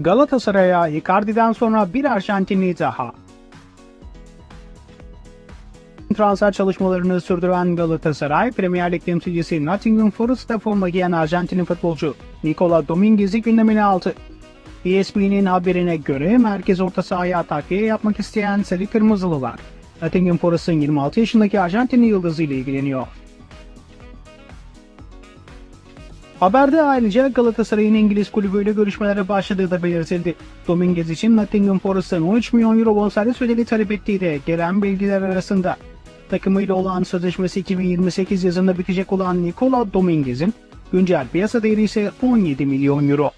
Galatasaray'a Icardi'den sonra bir Arjantinli daha. Transfer çalışmalarını sürdüren Galatasaray, Premier Lig temsilcisi Nottingham Forest'ta forma giyen Arjantinli futbolcu Nicola Dominguez'i gündemine aldı. ESPN'in haberine göre merkez orta sahaya takviye yapmak isteyen Sarı Kırmızılılar, Nottingham Forest'ın 26 yaşındaki Arjantinli yıldızı ile ilgileniyor. Haberde ayrıca Galatasaray'ın İngiliz kulübüyle görüşmelere başladığı da belirtildi. Dominguez için Nottingham Forest'ın 13 milyon euro bonservis bedeli talep ettiği de gelen bilgiler arasında. Takımıyla olan sözleşmesi 2028 yazında bitecek olan Nicola Dominguez'in güncel piyasa değeri ise 17 milyon euro.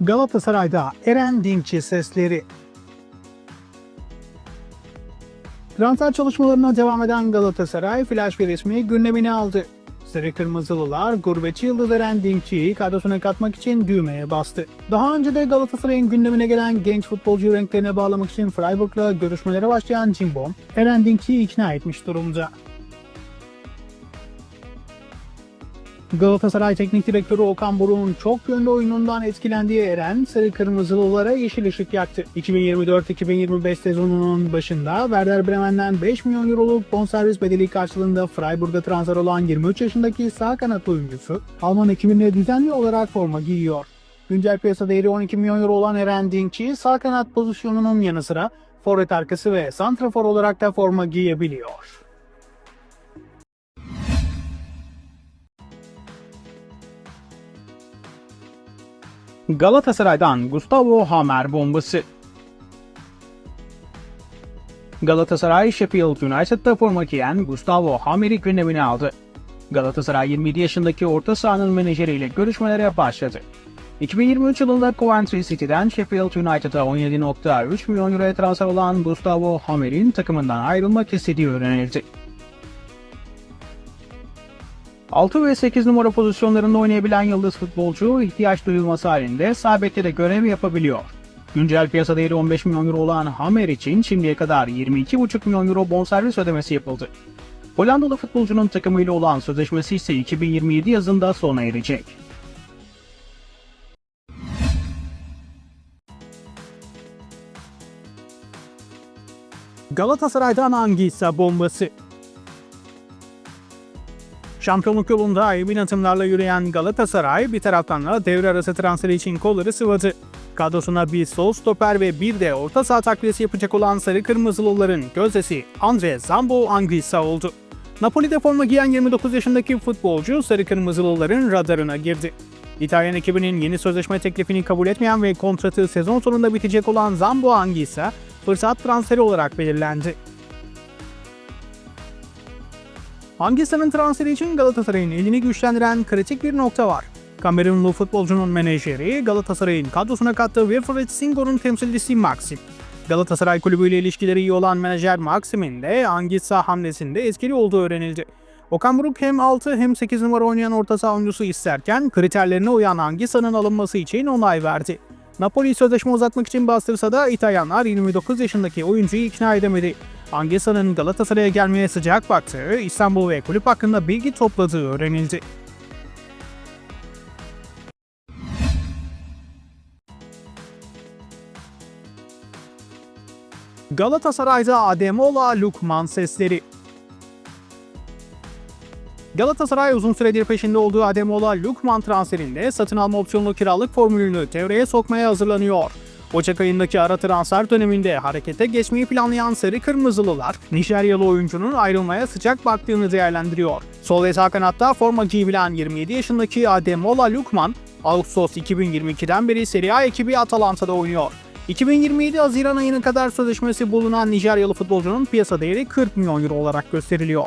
Galatasaray'da Eren Dinkçi sesleri Transfer çalışmalarına devam eden Galatasaray flash bir ismi gündemine aldı. Sarı Kırmızılılar gurbetçi yıldız Eren Dinkçi'yi kadrosuna katmak için düğmeye bastı. Daha önce de Galatasaray'ın gündemine gelen genç futbolcu renklerine bağlamak için Freiburg'la görüşmelere başlayan Cimbom, Eren Dinkçi'yi ikna etmiş durumda. Galatasaray Teknik Direktörü Okan Buruk'un çok yönlü oyunundan etkilendiği Eren, Sarı Kırmızılılara yeşil ışık yaktı. 2024-2025 sezonunun başında Werder Bremen'den 5 milyon euroluk bonservis bedeli karşılığında Freiburg'a transfer olan 23 yaşındaki sağ kanat oyuncusu, Alman ekibinde düzenli olarak forma giyiyor. Güncel piyasa değeri 12 milyon euro olan Eren Dinkçi, sağ kanat pozisyonunun yanı sıra forvet arkası ve santrafor olarak da forma giyebiliyor. Galatasaray'dan Gustavo Hamer bombası. Galatasaray Sheffield United'da forma giyen Gustavo Hamer'i gündemine aldı. Galatasaray 27 yaşındaki orta sahanın menajeriyle görüşmelere başladı. 2023 yılında Coventry City'den Sheffield United'a 17.3 milyon euroya transfer olan Gustavo Hamer'in takımından ayrılmak istediği öğrenildi. 6 ve 8 numara pozisyonlarında oynayabilen yıldız futbolcu ihtiyaç duyulması halinde sağ bekte de görev yapabiliyor. Güncel piyasa değeri 15 milyon euro olan Hammer için şimdiye kadar 22,5 milyon euro bonservis ödemesi yapıldı. Hollandalı futbolcunun takımıyla olan sözleşmesi ise 2027 yazında sona erecek. Galatasaray'dan Angisa bombası Şampiyonluk yolunda emin adımlarla yürüyen Galatasaray bir taraftan da devre arası transferi için kolları sıvadı. Kadrosuna bir sol stoper ve bir de orta saha takviyesi yapacak olan Sarı Kırmızılıların gözdesi Andre Zambo Anguissa oldu. Napoli'de forma giyen 29 yaşındaki futbolcu Sarı Kırmızılıların radarına girdi. İtalyan ekibinin yeni sözleşme teklifini kabul etmeyen ve kontratı sezon sonunda bitecek olan Zambo Anguissa fırsat transferi olarak belirlendi. Hangisinin transferi için Galatasaray'ın elini güçlendiren kritik bir nokta var. Kamerunlu futbolcunun menajeri Galatasaray'ın kadrosuna kattığı Wilfried Singo'nun temsilcisi Maxim. Galatasaray kulübüyle ilişkileri iyi olan menajer Maxim'in de Angissa hamlesinde etkili olduğu öğrenildi. Okan Buruk hem 6 hem 8 numara oynayan orta saha oyuncusu isterken kriterlerine uyan Angissa'nın alınması için onay verdi. Napoli sözleşme uzatmak için bastırsa da İtalyanlar 29 yaşındaki oyuncuyu ikna edemedi. Angissa'nın Galatasaray'a gelmeye sıcak baktığı, İstanbul ve kulüp hakkında bilgi topladığı öğrenildi. Galatasaray'da Ademola Lukman sesleri Galatasaray uzun süredir peşinde olduğu Ademola Lukman transferinde satın alma opsiyonlu kiralık formülünü devreye sokmaya hazırlanıyor. Ocak ayındaki ara transfer döneminde harekete geçmeyi planlayan Sarı Kırmızılılar, Nijeryalı oyuncunun ayrılmaya sıcak baktığını değerlendiriyor. Sol ve kanatta forma giyebilen 27 yaşındaki Ademola Lukman, Ağustos 2022'den beri Serie A ekibi Atalanta'da oynuyor. 2027 Haziran ayına kadar sözleşmesi bulunan Nijeryalı futbolcunun piyasa değeri 40 milyon euro olarak gösteriliyor.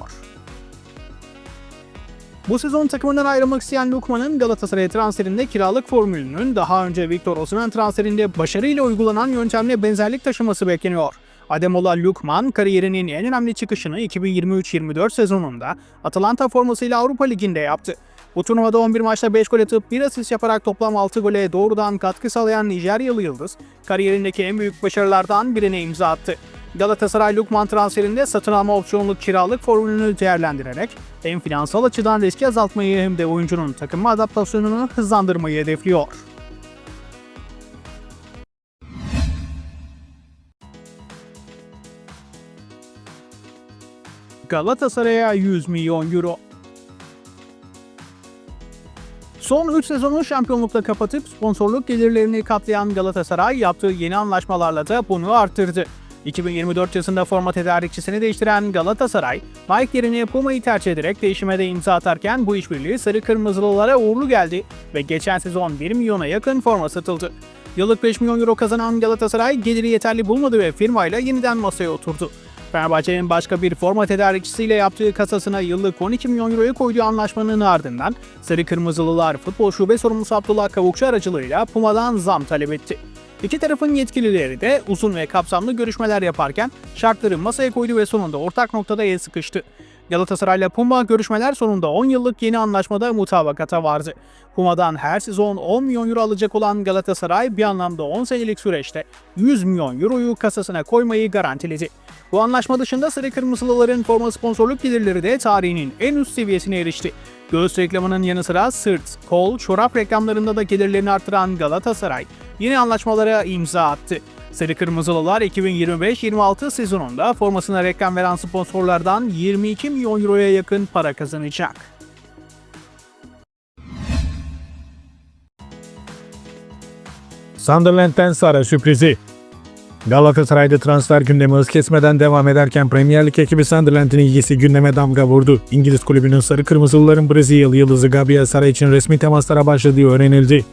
Bu sezon takımından ayrılmak isteyen Lukman'ın Galatasaray transferinde kiralık formülünün daha önce Victor Osimhen transferinde başarıyla uygulanan yöntemle benzerlik taşıması bekleniyor. Ademola Lukman kariyerinin en önemli çıkışını 2023-24 sezonunda Atalanta formasıyla Avrupa Ligi'nde yaptı. Bu turnuvada 11 maçta 5 gol atıp 1 asist yaparak toplam 6 gole doğrudan katkı sağlayan Nijeryalı Yıldız, kariyerindeki en büyük başarılardan birine imza attı. Galatasaray Lukman transferinde satın alma opsiyonlu kiralık formülünü değerlendirerek hem finansal açıdan riski azaltmayı hem de oyuncunun takıma adaptasyonunu hızlandırmayı hedefliyor. Galatasaray'a 100 milyon euro. Son 3 sezonu şampiyonlukla kapatıp sponsorluk gelirlerini katlayan Galatasaray yaptığı yeni anlaşmalarla da bunu arttırdı. 2024 yazında forma tedarikçisini değiştiren Galatasaray, Nike yerine Puma'yı tercih ederek değişime de imza atarken bu işbirliği sarı kırmızılılara uğurlu geldi ve geçen sezon 1 milyona yakın forma satıldı. Yıllık 5 milyon euro kazanan Galatasaray geliri yeterli bulmadı ve firmayla yeniden masaya oturdu. Fenerbahçe'nin başka bir forma tedarikçisiyle yaptığı kasasına yıllık 12 milyon euroyu koyduğu anlaşmanın ardından Sarı Kırmızılılar Futbol Şube Sorumlusu Abdullah Kavukçu aracılığıyla Puma'dan zam talep etti. İki tarafın yetkilileri de uzun ve kapsamlı görüşmeler yaparken şartları masaya koydu ve sonunda ortak noktada el sıkıştı. Galatasaray'la Puma görüşmeler sonunda 10 yıllık yeni anlaşmada mutabakata vardı. Puma'dan her sezon 10 milyon euro alacak olan Galatasaray bir anlamda 10 senelik süreçte 100 milyon euroyu kasasına koymayı garantiledi. Bu anlaşma dışında Sarı Kırmızılıların forma sponsorluk gelirleri de tarihinin en üst seviyesine erişti. Göğüs reklamının yanı sıra sırt, kol, çorap reklamlarında da gelirlerini artıran Galatasaray yeni anlaşmalara imza attı. Sarı Kırmızılılar 2025-26 sezonunda formasına reklam veren sponsorlardan 22 milyon euroya yakın para kazanacak. Sunderland'den Sara sürprizi. Galatasaray'da transfer gündemi hız kesmeden devam ederken Premier Lig ekibi Sunderland'in ilgisi gündeme damga vurdu. İngiliz kulübünün sarı kırmızılıların Brezilyalı yıldızı Gabriel Sara için resmi temaslara başladığı öğrenildi.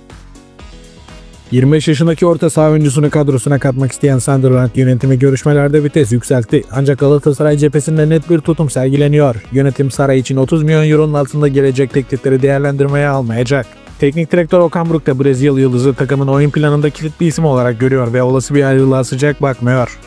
25 yaşındaki orta saha oyuncusunu kadrosuna katmak isteyen Sunderland yönetimi görüşmelerde vites yükseltti. Ancak Galatasaray cephesinde net bir tutum sergileniyor. Yönetim Sara için 30 milyon euronun altında gelecek teklifleri değerlendirmeye almayacak. Teknik direktör Okan Buruk da Brezilyalı yıldızı takımın oyun planında kilit bir isim olarak görüyor ve olası bir ayrılığa sıcak bakmıyor.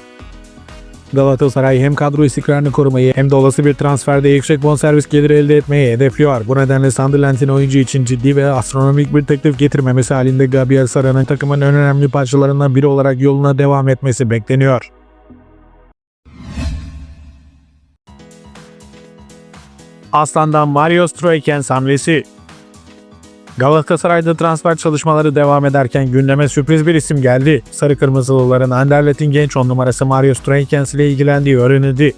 Galatasaray hem kadro istikrarını korumayı hem de olası bir transferde yüksek bonservis geliri elde etmeyi hedefliyor. Bu nedenle Sunderland'in oyuncu için ciddi ve astronomik bir teklif getirmemesi halinde Gabriel Sara'nın takımın en önemli parçalarından biri olarak yoluna devam etmesi bekleniyor. Aslan'dan Mario Stroikens hamlesi Galatasaray'da transfer çalışmaları devam ederken gündeme sürpriz bir isim geldi. Sarı Kırmızılıların Anderlet'in genç on numarası Mario Stroikens ile ilgilendiği öğrenildi.